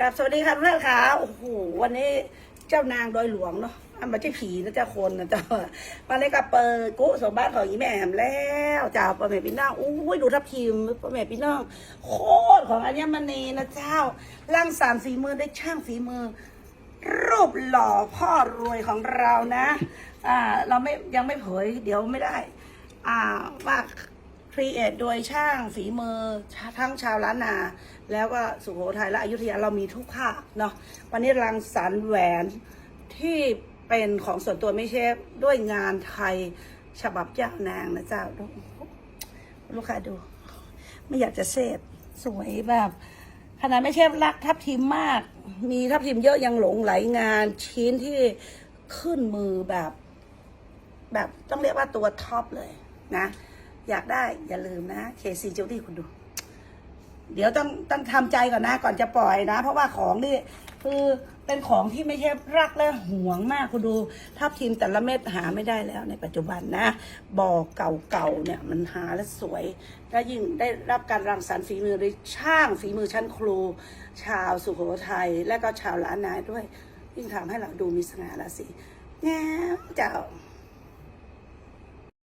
กับสวัสดีค่ะทุกท่านค่ะโอ้โหวันนี้เจ้านางดอยหลวงเนาะอันไม่ใช่ผีนะเจ้าคนนะเจ้าวันนี้ก็เปิดกุสมบัติของอีแม่แหมแล้วเจ้าป้าแม่พี่น้องอุ้ยดูทับทิมป้าแม่พี่น้องโคตรของอัญมณีนะเจ้าร่างสามฝีมือได้ช่างฝีมือ รูปหล่อพ่อรวยของเรานะ อ่า เราไม่ยังไม่เผย เดี๋ยวไม่ได้ อ่าว่า ครีเอทโดยช่างฝีมือทั้งชาวล้านนา แล้วก็สุโขทัยและอยุธยาเรามีทุกภาคเนาะวันนี้รังสรรค์แหวนที่เป็นของส่วนตัวไม่เชฟด้วยงานไทยฉบับเจ้านางนะเจ้าลูกค้าดู ไม่อยากจะเซฟสวยแบบขนาดไม่ใช่รักทับทิมมาก มีทับทิมเยอะยังหลงไหลงานชิ้นที่ขึ้นมือแบบ แบบต้องเรียกว่าตัวท็อปเลยนะ อยากได้อย่าลืมนะเคซีจิวดี้คุณดู เดี๋ยวต้องต้องทำใจก่อนนะ ก่อนจะปล่อยนะ เพราะว่าของนี่คือเป็นของที่ไม่ใช่รักและห่วงมากคุณดูทับทิมแต่ละเม็ดหาไม่ได้แล้วในปัจจุบันนะบ่อเก่าๆเนี่ยมันหาและสวยและยิ่งได้รับการรังสรรค์ฝีมือโดยช่างฝีมือชั้นครู ชาวสุโขทัยและก็ชาวล้านนาด้วยยิ่งทำให้เราดูมีสง่าราศีแง่เจ้า